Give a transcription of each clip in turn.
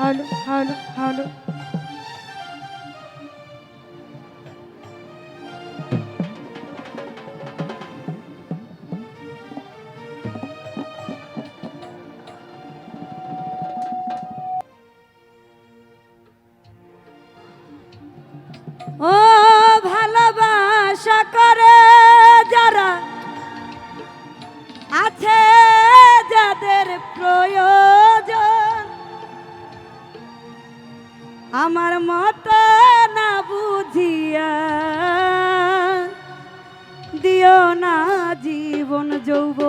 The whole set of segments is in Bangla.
হ্যালো হ্যালো ও ভালোবাসা আমার মত না বুঝিয়া দিও না জীবন যৌব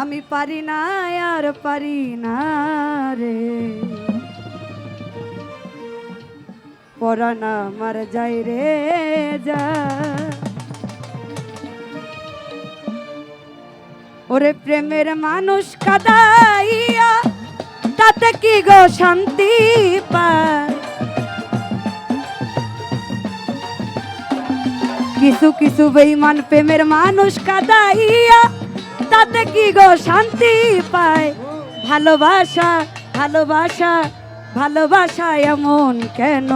আমি পারি না, আর পারি না রে। পরানা মার যাই রে যা। ওরে প্রেমের মানুষ কাদাইয়া, তাতে কি গো শান্তি পায়? কিছু কিছু বেইমান প্রেমের মানুষ কাদাইয়া, তাতে কি গো শান্তি পায়? ভালোবাসা ভালোবাসা ভালোবাসা এমন কেন?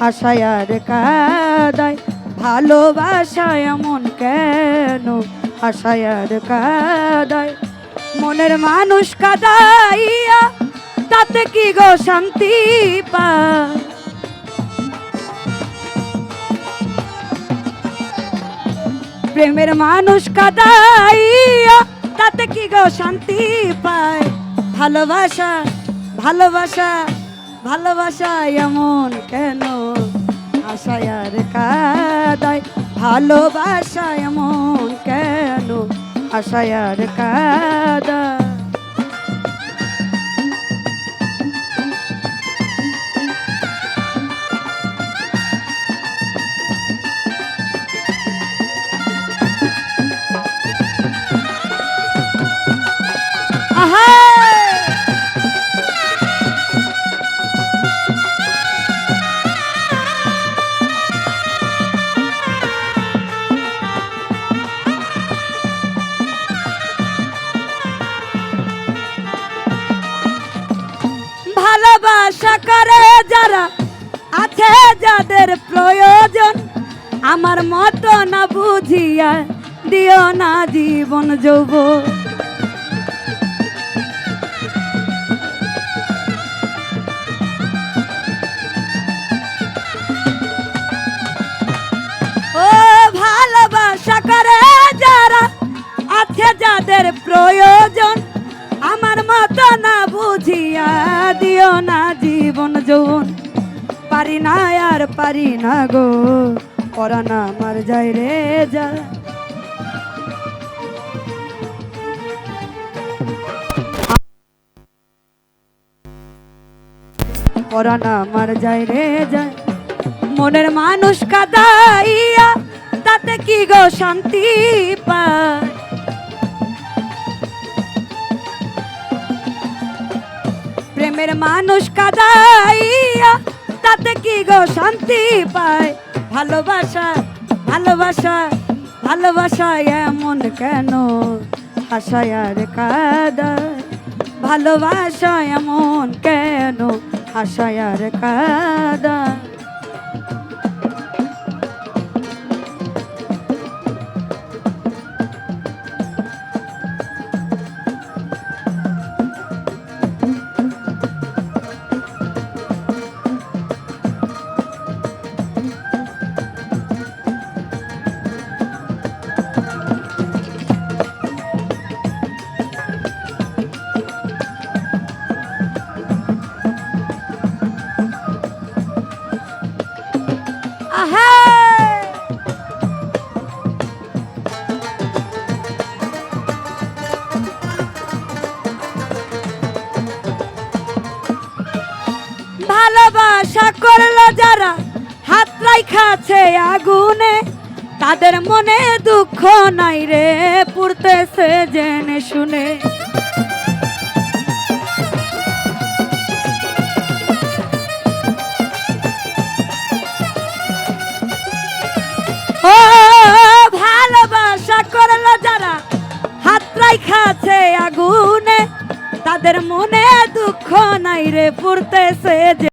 হাসায় আর কাদায়, ভালোবাসা এমন কেন? হাসায় আর কাদায়, মনের মানুষ কাদাইয়া, তাতে কি গো শান্তি পায়? প্রেমের মানুষ কাদাইয়া, তাতে কি গো শান্তি পায়? ভালোবাসা ভালোবাসা ভালোবাসা এমন কেন? আশায় আর কাদায় ভালোবাসা মন কেন? আশায় আর ভালোবাসা করে যারা আছে যাদের প্রয়োজন, আমার মতো না বুঝিয়া দিও না জীবন যৌব ও আছে যাদের প্রয়োজন, আমার মতো না বুঝিয়া দিও না জীবন যৌন পারি না আর পারি না গো পরানা আমার যাই রে যা। যাই রে যায় মনের মানুষ কাদাইয়া, তাতে কি গো শান্তি পায়? প্রেমের মানুষ কাদাইয়া, তাতে কি গো শান্তি পায়? ভালোবাসা ভালোবাসা ভালোবাসা এমন কেন? আশায় আর ভালোবাসা এমন কেন? আশায় আর ভালোবাসা করল যারা হাত রাইখাছে আগুনে। তাদের মনে দুঃখ নাই রে পুড়তেছে জেনে শুনে। পুরতেছে যে